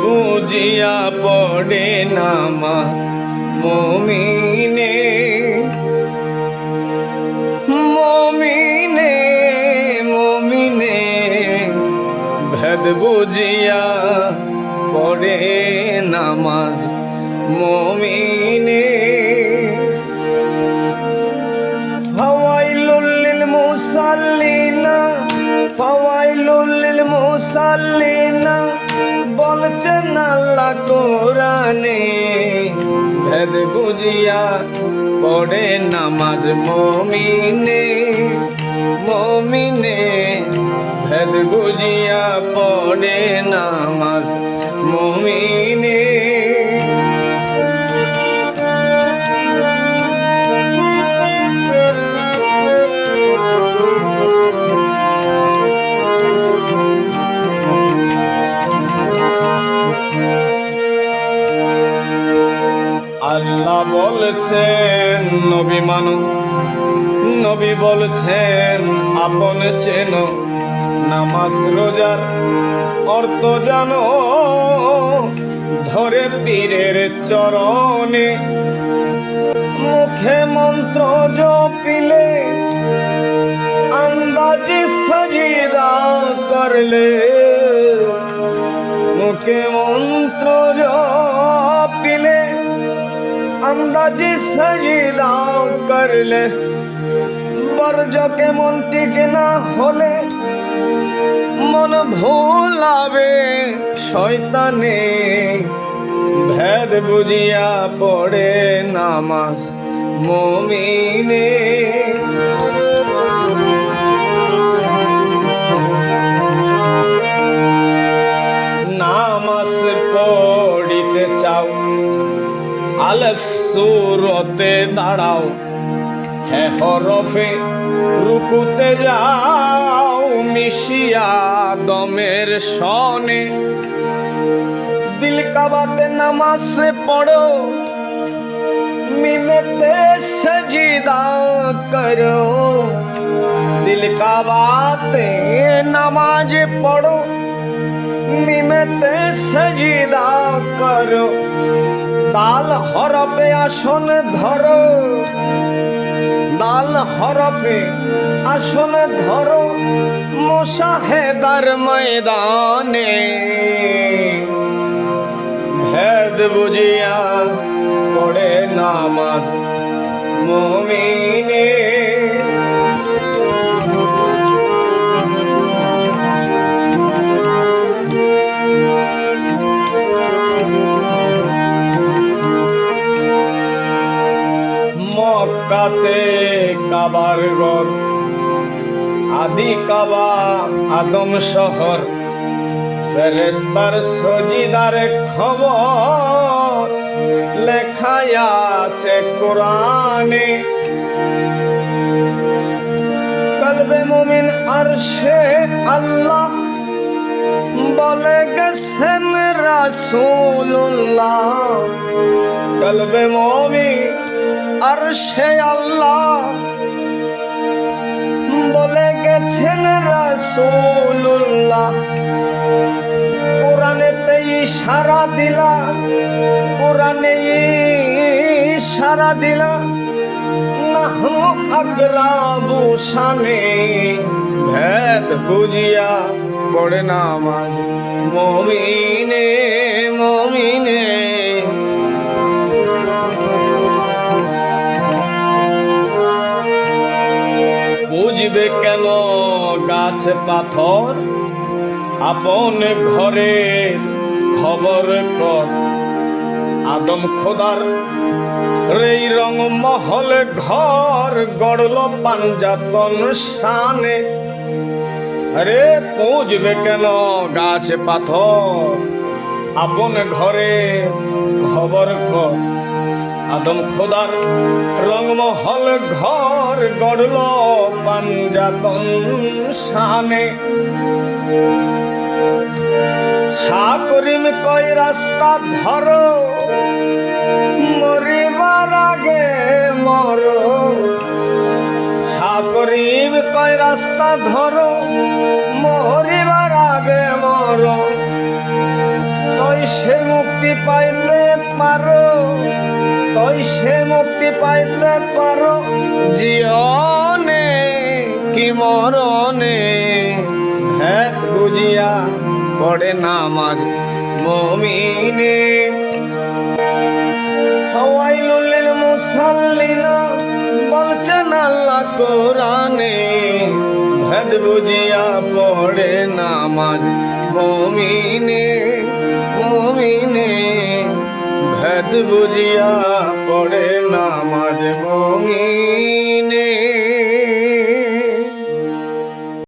বুঝিয়া পড়ে নামাজ মমিনে। মমিনে মমিনে ভেদ বুঝিয়া পড়ে নামাজ মমিনে। মুসাল্লিনা বলছেন আল্লাহ কোরআনে। ভেদ বুঝিয়া পড়ে নামাজ মমিনে মমিনে। ভেদ বুঝিয়া পড়ে নামাজ মমিনে। আল্লাহ বলছেন, নবী মানো, নবী বলছেন, আপন চেন, নামাজ রোজার অর্থ জানো, ধরে পীরের চরণে মুখে মন্ত্র জপিলে, আন্দাজি সজিদা করলে, মুখে মন্ত্র জপিলে আন্দাজি সজিদা করলে বর্জ কেমন টিকে না হলে? মন ভোলাবে শয়তানে, ভেদ বুঝিয়া পড়ে নামাজ মমিনে। দাঁড়াও। হে হরফে, রুকুতে যাও, মিশিয়া দমের সনে। দিল কাবাতে নামাজ পড়ো, মিমেতে সজিদা করো। দিল কাবাতে নামাজ পড়ো, মিমেতে সজিদা করো। তাল হরফে আসন ধরো। দাল হরফে আসন ধরো মোশাহেদার ময়দানে। ভেদ বুঝিয়া পড়ে নামাজ মমিনে। আদি কাবা আদম শহর। ফেরেস্তার সজিদার খবর লেখাই আছে কোরআনে। কলবে মুমিন আরশে আল্লাহ বলে গেছেন রাসূলুল্লাহ। কলবে মুমিন আরশে আল্লাহ বলে গেছেন রাসূলুল্লাহ। কোরআনেতে ইশারা দিলা কোরআনে ইশারা দিলা। নাহু আকরাবু শানে ভেদ বুঝিয়া পড়ে নামাজ। মমিনে মমিনে। গাছ পাথর। আপন ঘরে খবর কর। আদম খোদার রেই রং মহল ঘর গড়ল পাঞ্জাতন শানে। আরে পুজবে কেন গাছ পাথর? আপন ঘরে খবর কর। আদম খোদার রংমহল ঘর গড়ল পাঞ্জাতন শানে সাকরিম কই রাস্তা ধরো, মরিবার আগে মরো। সাকরিম কই রাস্তা ধরো, মরিবার আগে মরো। ওই মুক্তি পাইতে পারো তই সে মুক্তি পাইতে পারো। জীবনে কি মরণে ভেদ বুঝিয়া পড়ে নামাজ মমিনে। ফাওয়াইলুল মুসাল্লিনা বলছেন আল্লাহ কোরআনে। ভেদ বুঝিয়া পড়ে নামাজ মমিনে। বুঝিয়া পড়ে নামাজ মমিনে।